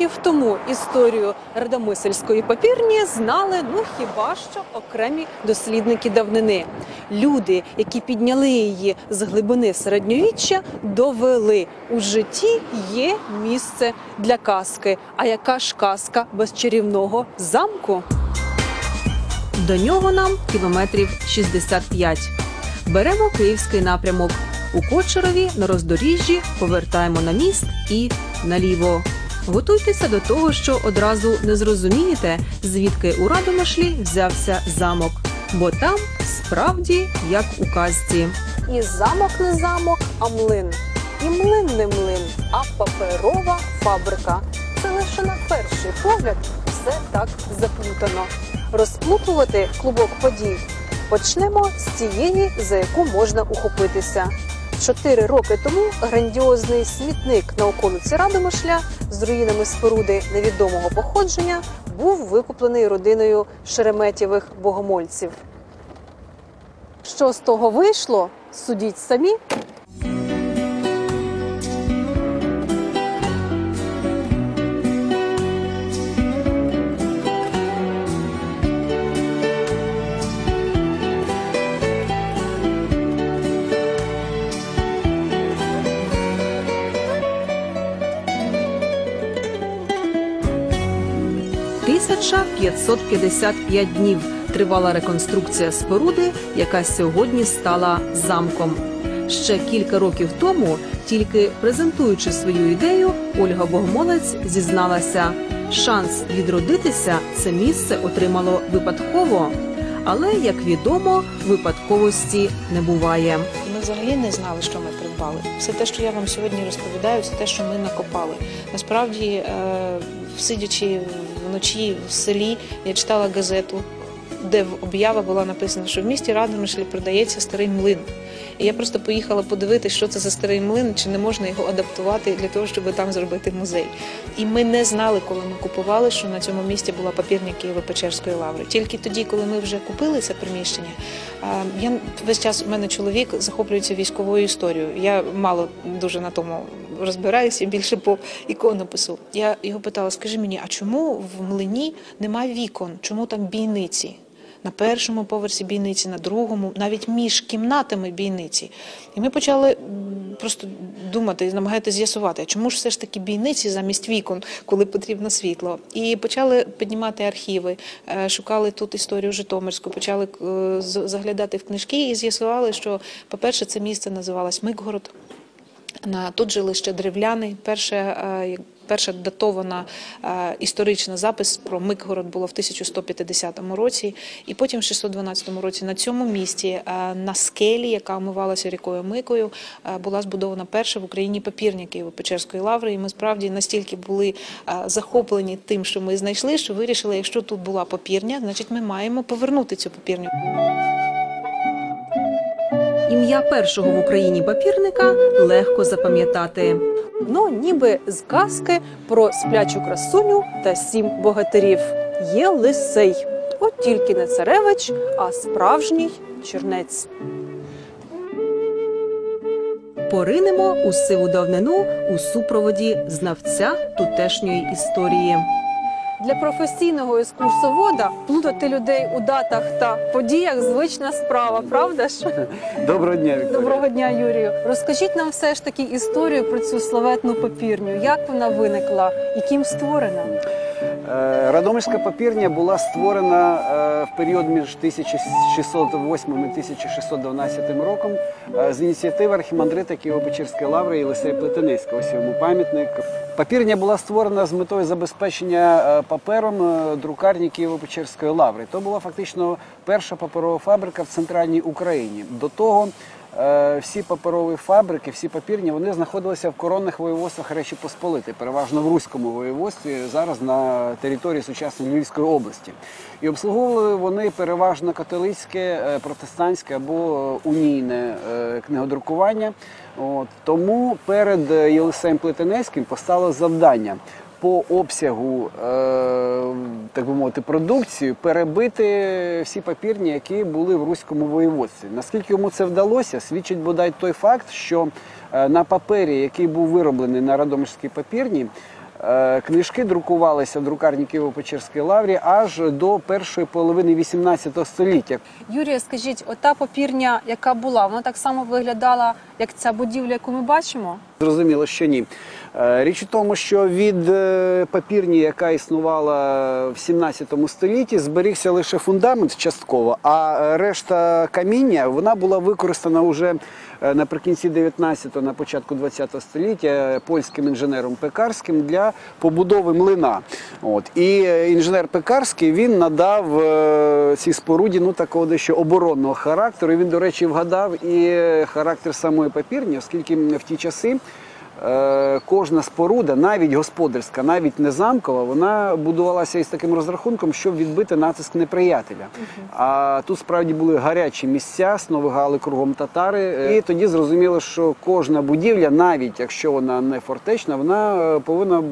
Років тому історію Радомисельської папірні знали ну хіба що окремі дослідники давнини. Люди, які підняли її з глибини середньовіччя, довели у житті є місце для казки. А яка ж казка без чарівного замку? До нього нам кілометрів 65. Беремо київський напрямок. У Кочерові на роздоріжжі повертаємо на міст і наліво. Готуйтеся до того, що одразу не зрозумієте, звідки у Радомишлі взявся замок. Бо там справді як у казці. І замок не замок, а млин. І млин не млин, а паперова фабрика. Це лише на перший погляд все так заплутано. Розплутувати клубок подій почнемо з тієї, за яку можна ухопитися. Чотири роки тому грандіозний смітник на околиці Радомишля з руїнами споруди невідомого походження був викуплений родиною Шереметєвих богомольців. Що з того вийшло, судіть самі. – 1555 днів тривала реконструкція споруди, яка сьогодні стала замком. Ще кілька років тому, тільки презентуючи свою ідею, Ольга Богомолець зізналася, шанс відродитися це місце отримало випадково. Але, як відомо, випадковості не буває. Ми взагалі не знали, що ми придбали. Все те, що я вам сьогодні розповідаю, це те, що ми накопали. Насправді, е, сидячи вночі в селі, я читала газету, де в- об'ява була написана, що в місті Радомишлі продається старий млин. І я просто поїхала подивитися, що це за старий млин, чи не можна його адаптувати для того, щоб там зробити музей. І ми не знали, коли ми купували, що на цьому місці була папірня Києво-Печерської лаври. Тільки тоді, коли ми вже купили це приміщення, я весь час у мене чоловік захоплюється військовою історією. Я мало дуже на тому розбираюся, більше по іконопису. Я його питала: скажи мені, а чому в млині немає вікон? Чому там бійниці? На першому поверсі бійниці, на другому, навіть між кімнатами бійниці. І ми почали просто думати, намагатися з'ясувати, чому ж все ж таки бійниці замість вікон, коли потрібно світло. І почали піднімати архіви, е, шукали тут історію Житомирську, почали е, заглядати в книжки і з'ясували, що, по-перше, це місце називалось Микгород. Тут жили ще древляни. Перше, е, перша датована е, історична запис про Микгород було в 1150 році, і потім в 612 році на цьому місці е, на скелі, яка омивалася рікою Микою, була збудована перша в Україні папірня Києво-Печерської лаври. І ми справді настільки були захоплені тим, що ми знайшли, що вирішили, якщо тут була папірня, значить ми маємо повернути цю папірню. Ім'я першого в Україні папірника легко запам'ятати. Ну, ніби з казки про сплячу красуню та сім богатирів. Є лисей. От тільки не царевич, а справжній чернець. Поринемо у сиву давнину у супроводі знавця тутешньої історії. Для професійного екскурсовода плутати людей у датах та подіях звична справа, правда ж? Доброго дня, Вікторія. Доброго дня, Юрію. Розкажіть нам все ж таки історію про цю славетну папірню. Як вона виникла і ким створена? Е, Радомиська папірня була створена е, в період між 1608 і 1612 роком е, з ініціативи архімандрита Києво-Печерської лаври Єлисея Плетеницького. Ось йому пам'ятник. Папірня була створена з метою забезпечення папером друкарні Києво-Печерської лаври. То була фактично перша паперова фабрика в центральній Україні. До того всі паперові фабрики, всі папірні, вони знаходилися в коронних воєводствах Речі Посполити, переважно в Руському воєводстві, зараз на території сучасної Львівської області. І обслуговували вони переважно католицьке, е, протестантське або е, унійне е, книгодрукування. От. Тому перед е, Єлисеєм Плетенецьким постало завдання по обсягу, е, так би мовити, продукції перебити всі папірні, які були в руському воєводстві. Наскільки йому це вдалося, свідчить бодай той факт, що е, на папері, який був вироблений на Радомишльській папірні, Е, Книжки друкувалися в друкарні Києво-Печерської лаврі аж до першої половини 18 століття. Юрія, скажіть, ота попірня, яка була, вона так само виглядала, як ця будівля, яку ми бачимо? Зрозуміло, що ні. Е, Річ у тому, що від е, папірні, яка існувала в 17 столітті, зберігся лише фундамент частково, а е, решта каміння вона була використана вже наприкінці 19-го, на початку 20-го століття польським інженером Пекарським для побудови млина. От. І інженер Пекарський він надав цій споруді ну, такого дещо оборонного характеру. І він, до речі, вгадав і характер самої папірні, оскільки в ті часи. Е, Кожна споруда, навіть господарська, навіть не замкова, вона будувалася із таким розрахунком, щоб відбити натиск неприятеля. А тут справді були гарячі місця, сновигали кругом татари. Е, І тоді зрозуміло, що кожна будівля, навіть якщо вона не фортечна, вона е, повинна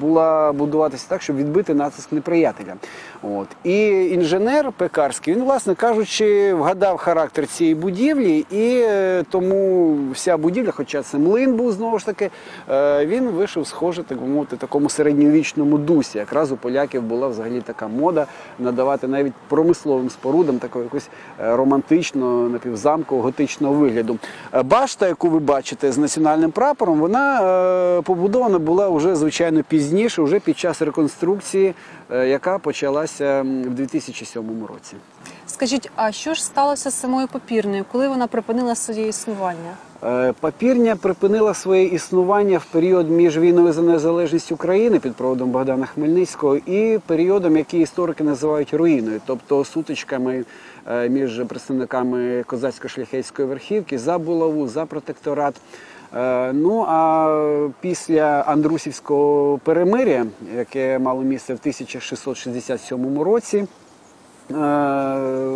була будуватися так, щоб відбити натиск неприятеля. От. І інженер Пекарський, він, власне кажучи, вгадав характер цієї будівлі, і тому вся будівля, хоча це млин був знову ж таки, е, він вийшов схоже, так би мовити, такому середньовічному дусі. Якраз у поляків була взагалі така мода надавати навіть промисловим спорудам такого якогось е, романтичного, напівзамкового, готичного вигляду. Е, Башта, яку ви бачите з національним прапором, вона побудована була вже звичайно пізніше, вже під час реконструкції, яка почалася в 2007 році. Скажіть, а що ж сталося з самою попірнею, коли вона припинила своє існування? Е, Папірня припинила своє існування в період між війною за незалежність України під проводом Богдана Хмельницького і періодом, який історики називають руїною, тобто сутичками е, між представниками козацько-шляхетської верхівки за булаву, за протекторат. Е, Ну а після Андрусівського перемиря, яке мало місце в 1667 році,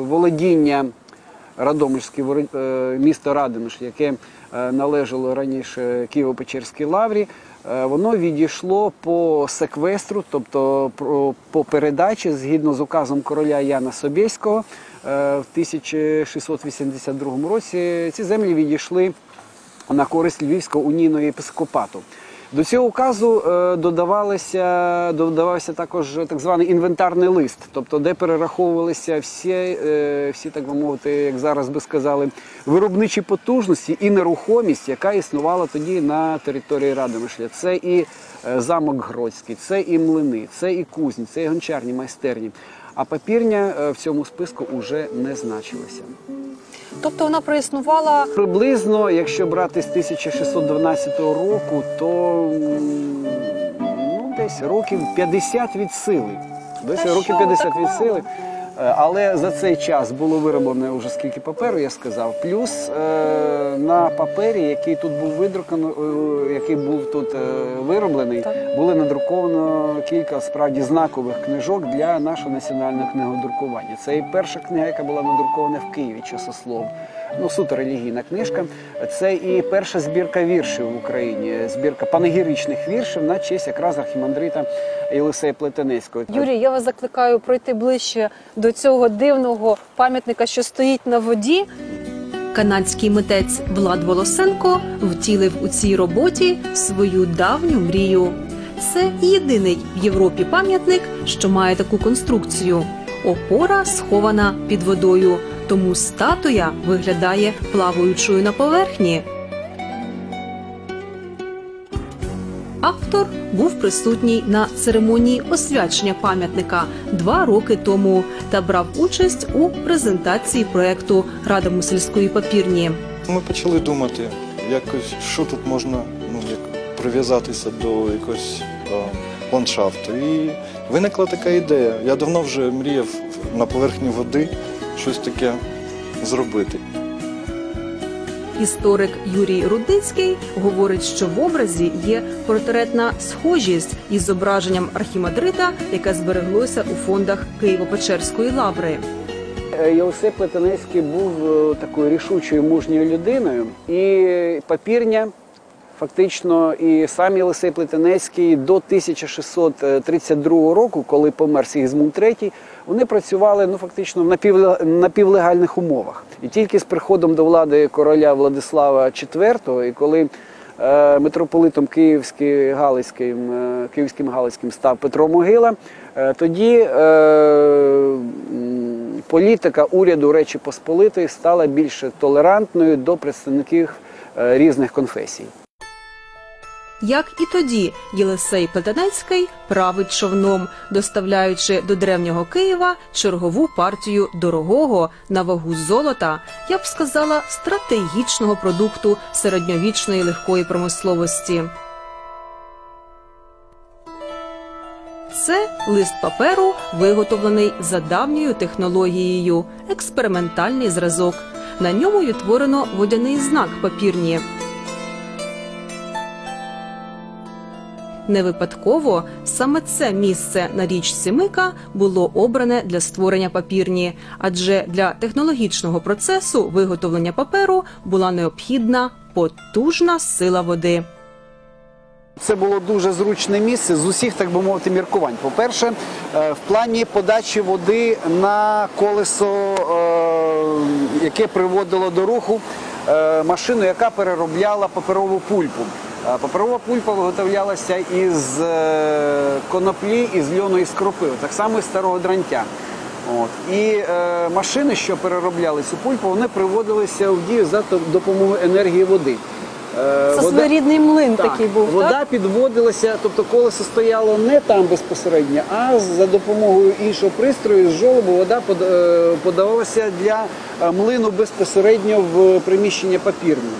володіння Радомишльське воро- е, місто Радомишль, яке е, належало раніше Києво-Печерській лаврі, е, воно відійшло по секвестру, тобто по передачі згідно з указом короля Яна Собєського е, в 1682 році. Ці землі відійшли на користь Львівського унійного єпископату. До цього указу е, додавалися, додавався також так званий інвентарний лист, тобто де перераховувалися всі, е, всі, так би мовити, як зараз би сказали, виробничі потужності і нерухомість, яка існувала тоді на території Радомишля. Це і е, замок Гродський, це і млини, це і кузні, це і гончарні майстерні. А папірня е, в цьому списку вже не значилася. Тобто вона проіснувала Приблизно, якщо брати з 1612 року, то ну, десь років 50 від сили. Десь Та років що, 50 від сили. Е, Але за цей час було вироблено вже скільки паперу, я сказав. Плюс е, на папері, який тут був видрукано, е, який був тут вироблений, було надруковано кілька справді знакових книжок для нашого національного книгодрукування. Це і перша книга, яка була надрукована в Києві, часослов. Ну, суто релігійна книжка. Це і перша збірка віршів в Україні, збірка панегіричних віршів на честь якраз архімандрита Єлисея Плетенецького. Юрій, я вас закликаю пройти ближче до цього дивного пам'ятника, що стоїть на воді. Канадський митець Влад Волосенко втілив у цій роботі свою давню мрію. Це єдиний в Європі пам'ятник, що має таку конструкцію. Опора схована під водою, тому статуя виглядає плаваючою на поверхні. Автор був присутній на церемонії освячення пам'ятника два роки тому та брав участь у презентації проекту Рада мусельської папірні. Ми почали думати, якось, що тут можна ну, як, прив'язатися до якогось е, ландшафту. І виникла така ідея. Я давно вже мріяв на поверхні води щось таке зробити. Історик Юрій Рудницький говорить, що в образі є портретна схожість із зображенням архімандрита, яке збереглося у фондах Києво-Печерської лаври. Е, Єлисей Плетенецький був е, такою рішучою мужньою людиною, і папірня. Фактично, і сам Єлисей Плетенецький до 1632 року, коли помер Сігізмунд III, вони працювали ну фактично в напівле- напівлегальних умовах. І тільки з приходом до влади короля Владислава IV, і коли е, митрополитом Київським Галицьким, е, Київським Галицьким став Петро Могила, е, тоді е, політика уряду Речі Посполитої стала більш толерантною до представників е, різних конфесій. Як і тоді Єлисей Плетенецький править човном, доставляючи до древнього Києва чергову партію дорогого на вагу золота, я б сказала, стратегічного продукту середньовічної легкої промисловості. Це лист паперу, виготовлений за давньою технологією, експериментальний зразок. На ньому відтворено водяний знак папірні. Не випадково саме це місце на річці Мика було обране для створення папірні, адже для технологічного процесу виготовлення паперу була необхідна потужна сила води. Це було дуже зручне місце з усіх, так би мовити, міркувань. По-перше, е, в плані подачі води на колесо, е, яке приводило до руху е, машину, яка переробляла паперову пульпу. Паперова пульпа виготовлялася із е, коноплі, із льону і скропи, так само і старого дрантя. От. І е, машини, що переробляли цю пульпу, вони приводилися в дію за допомогою енергії води. Е, Це вода- своєрідний млин так, такий був. вода так? підводилася, тобто колесо стояло не там безпосередньо, а за допомогою іншого пристрою з жолобу вода под- е, подавалася для е, млину безпосередньо в приміщення папірні.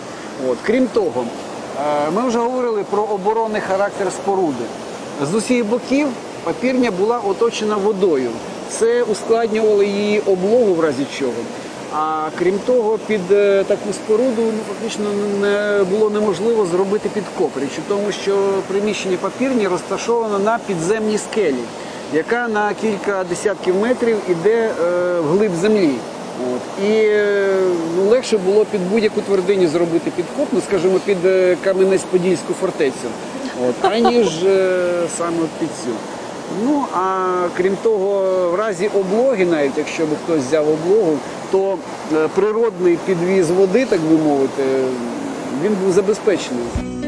От. Крім того, ми вже говорили про оборонний характер споруди. З усіх боків папірня була оточена водою. Це ускладнювало її облогу в разі чого. А крім того, під е, таку споруду ну, фактично не було неможливо зробити підкоп. Річ у тому, що приміщення папірні розташовано на підземній скелі, яка на кілька десятків метрів іде е, вглиб землі. От. І е, ну, легше було під будь-яку твердиню зробити підкоп, ну скажімо, під е, Кам'янець-Подільську фортецю, от, аніж е, саме під цю. Ну а крім того, в разі облоги, навіть якщо б хтось взяв облогу, то е, природний підвіз води, так би мовити, він був забезпечений.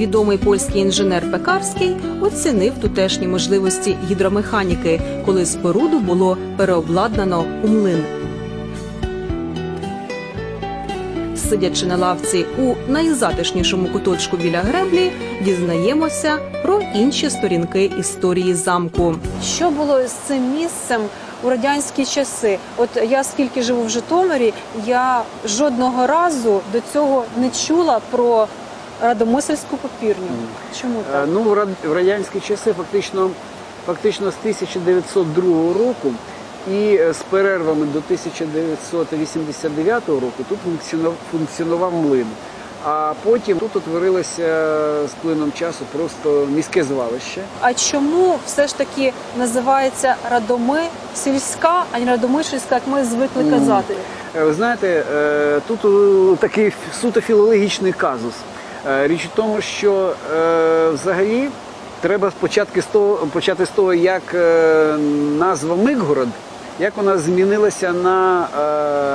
Відомий польський інженер Пекарський оцінив тутешні можливості гідромеханіки, коли споруду було переобладнано у млин. Сидячи на лавці у найзатишнішому куточку біля греблі, дізнаємося про інші сторінки історії замку. Що було з цим місцем у радянські часи? От я скільки живу в Житомирі, я жодного разу до цього не чула про Радомисельську папірню. Чому Е, так? Ну, в рад- в радянські часи фактично, фактично з 1902 року і е, з перервами до 1989 року тут функціонував, млин. А потім тут утворилося з плином часу просто міське звалище. А чому все ж таки називається Радоми сільська, а не Радомишльська, як ми звикли казати? Е, Ви знаєте, е, тут е, такий суто філологічний казус. Е, Річ у тому, що е, взагалі треба спочатку з того, почати з того, як е, назва Микгород, як вона змінилася на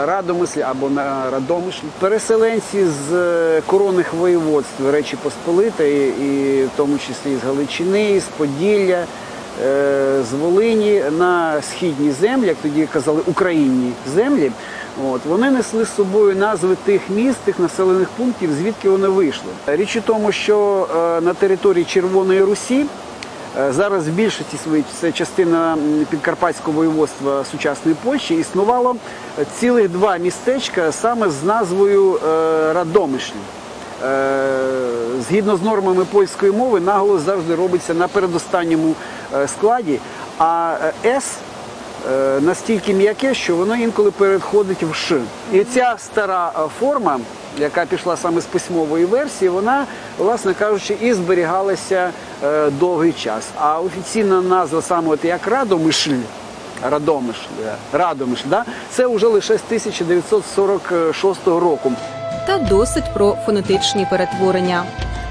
радомислі або на Радомишль. Переселенці з коронних воєводств Речі Посполитої, і в тому числі з Галичини, з Поділля, з Волині на східні землі, як тоді казали, українні землі. От вони несли з собою назви тих міст, тих населених пунктів, звідки вони вийшли. Річ у тому, що е, на території Червоної Русі е, зараз в більшості своїй це частина підкарпатського воєводства сучасної Польщі існувало е, цілих два містечка саме з назвою е, Радомишль. Е, Згідно з нормами польської мови, наголос завжди робиться на передостанньому е, складі, а е, С е, настільки м'яке, що воно інколи переходить в Ш. І ця стара е, форма, яка пішла саме з письмової версії, вона, власне кажучи, і зберігалася е, довгий час. А офіційна назва саме от як Радомишль, е, Радомишль, да? це вже лише з 1946 року. Та досить про фонетичні перетворення.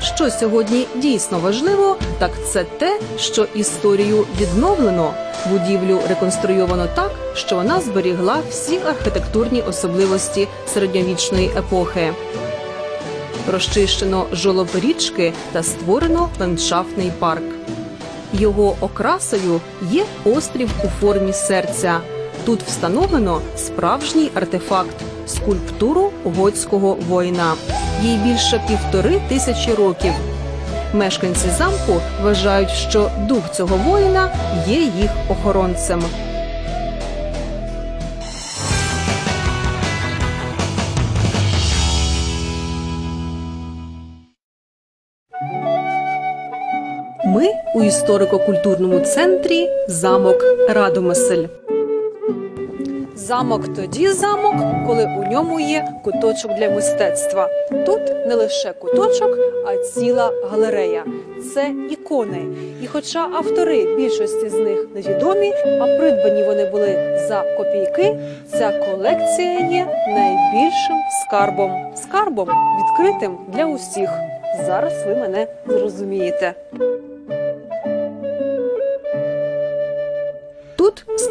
Що сьогодні дійсно важливо, так це те, що історію відновлено, будівлю реконструйовано так, що вона зберігла всі архітектурні особливості середньовічної епохи. розчищено жолоб річки та створено ландшафтний парк. Його окрасою є острів у формі серця. Тут встановлено справжній артефакт скульптуру готського воїна. Їй більше півтори тисячі років. Мешканці замку вважають, що дух цього воїна є їх охоронцем. Ми у історико-культурному центрі замок Радомисель. Замок тоді замок, коли у ньому є куточок для мистецтва. Тут не лише куточок, а ціла галерея. Це ікони. І хоча автори більшості з них невідомі, а придбані вони були за копійки, ця колекція є найбільшим скарбом. Скарбом відкритим для усіх. Зараз ви мене зрозумієте.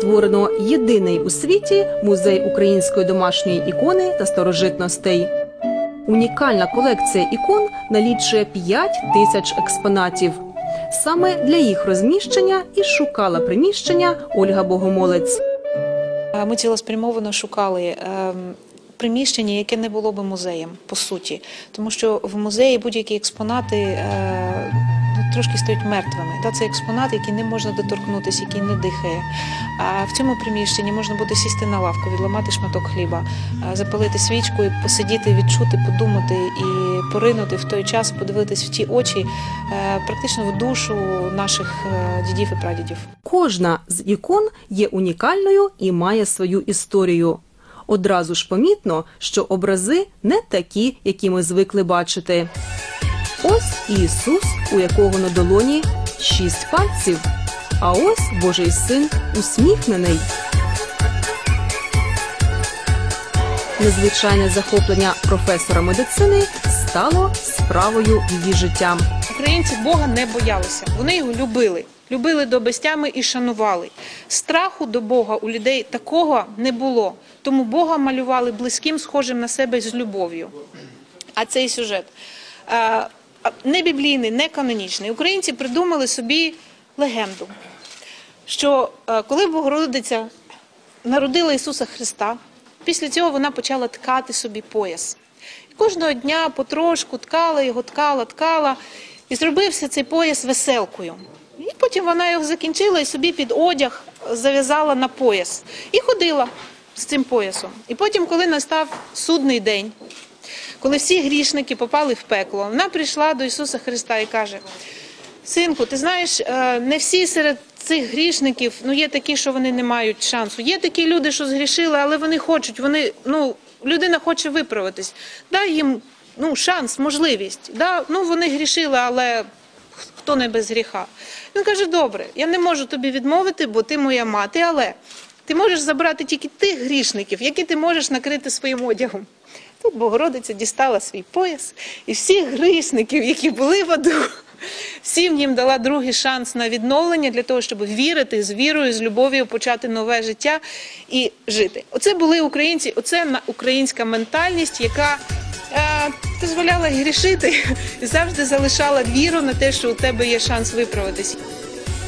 Створено єдиний у світі музей української домашньої ікони та старожитностей. Унікальна колекція ікон налічує 5 тисяч експонатів. Саме для їх розміщення і шукала приміщення Ольга Богомолець. Е, Ми цілеспрямовано шукали ем, приміщення, яке не було би музеєм, по суті. Тому що в музеї будь-які експонати е, трошки стають мертвими. Та це експонат, який не можна доторкнутися, який не дихає. А в цьому приміщенні можна буде сісти на лавку, відламати шматок хліба, запалити свічку і посидіти, відчути, подумати і поринути в той час, подивитись в ті очі, е, практично в душу наших е, дідів і прадідів. Кожна з ікон є унікальною і має свою історію. Одразу ж помітно, що образи не такі, які ми звикли бачити. Ось Ісус, у якого на долоні шість пальців, а ось Божий син усміхнений. Незвичайне захоплення професора медицини стало справою її життя. Українці Бога не боялися. Вони його любили. Любили до безтями і шанували. Страху до Бога у людей такого не було. Тому Бога малювали близьким, схожим на себе з любов'ю. А цей сюжет е, не біблійний, не канонічний. Українці придумали собі легенду, що е, коли Богородиця народила Ісуса Христа, після цього вона почала ткати собі пояс. І кожного дня потрошку ткала його, ткала, ткала, і зробився цей пояс веселкою. І потім вона його закінчила і собі під одяг зав'язала на пояс і ходила з цим поясом. І потім, коли настав судний день, коли всі грішники попали в пекло, вона прийшла до Ісуса Христа і каже: Синку, ти знаєш, е, не всі серед цих грішників ну є такі, що вони не мають шансу. Є такі люди, що згрішили, але вони хочуть, вони ну людина хоче виправитись. Дай їм ну шанс, можливість. Да? Ну вони грішили, але хто не без гріха. Він каже: добре, я не можу тобі відмовити, бо ти моя мати, але ти можеш забрати тільки тих грішників, які ти можеш накрити своїм одягом. Тут Богородиця дістала свій пояс, і всіх грішників, які були в аду, всім їм дала другий шанс на відновлення для того, щоб вірити з вірою, з любов'ю почати нове життя і жити. Оце були українці, оце українська ментальність, яка е, дозволяла грішити і завжди залишала віру на те, що у тебе є шанс виправитись.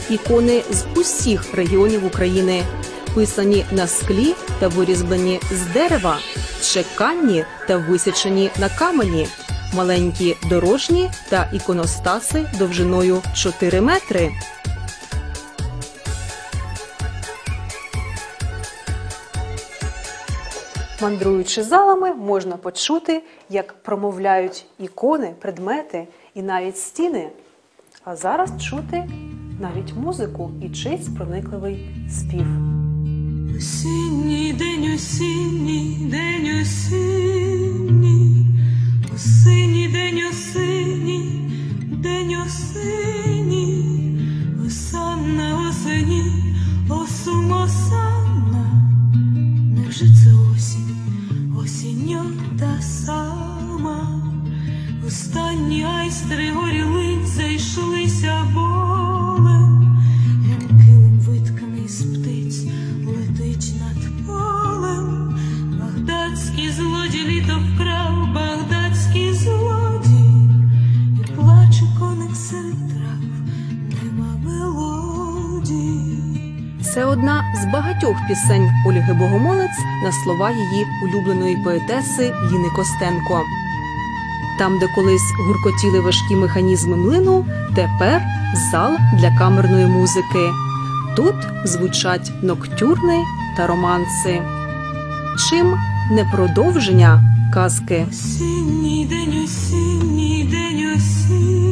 ікони з усіх регіонів України, писані на склі та вирізблені з дерева, чеканні та висічені на камені, маленькі дорожні та іконостаси довжиною 4 метри. Мандруючи залами, можна почути, як промовляють ікони, предмети і навіть стіни. А зараз чути навіть музику і чийсь проникливий спів. Осінній день, осінній день, осінній, осінній Богомолець на слова її улюбленої поетеси Ліни Костенко. Там, де колись гуркотіли важкі механізми млину, тепер зал для камерної музики. Тут звучать ноктюрни та романси. Чим не продовження казки Осінній день, осінній день, осінній,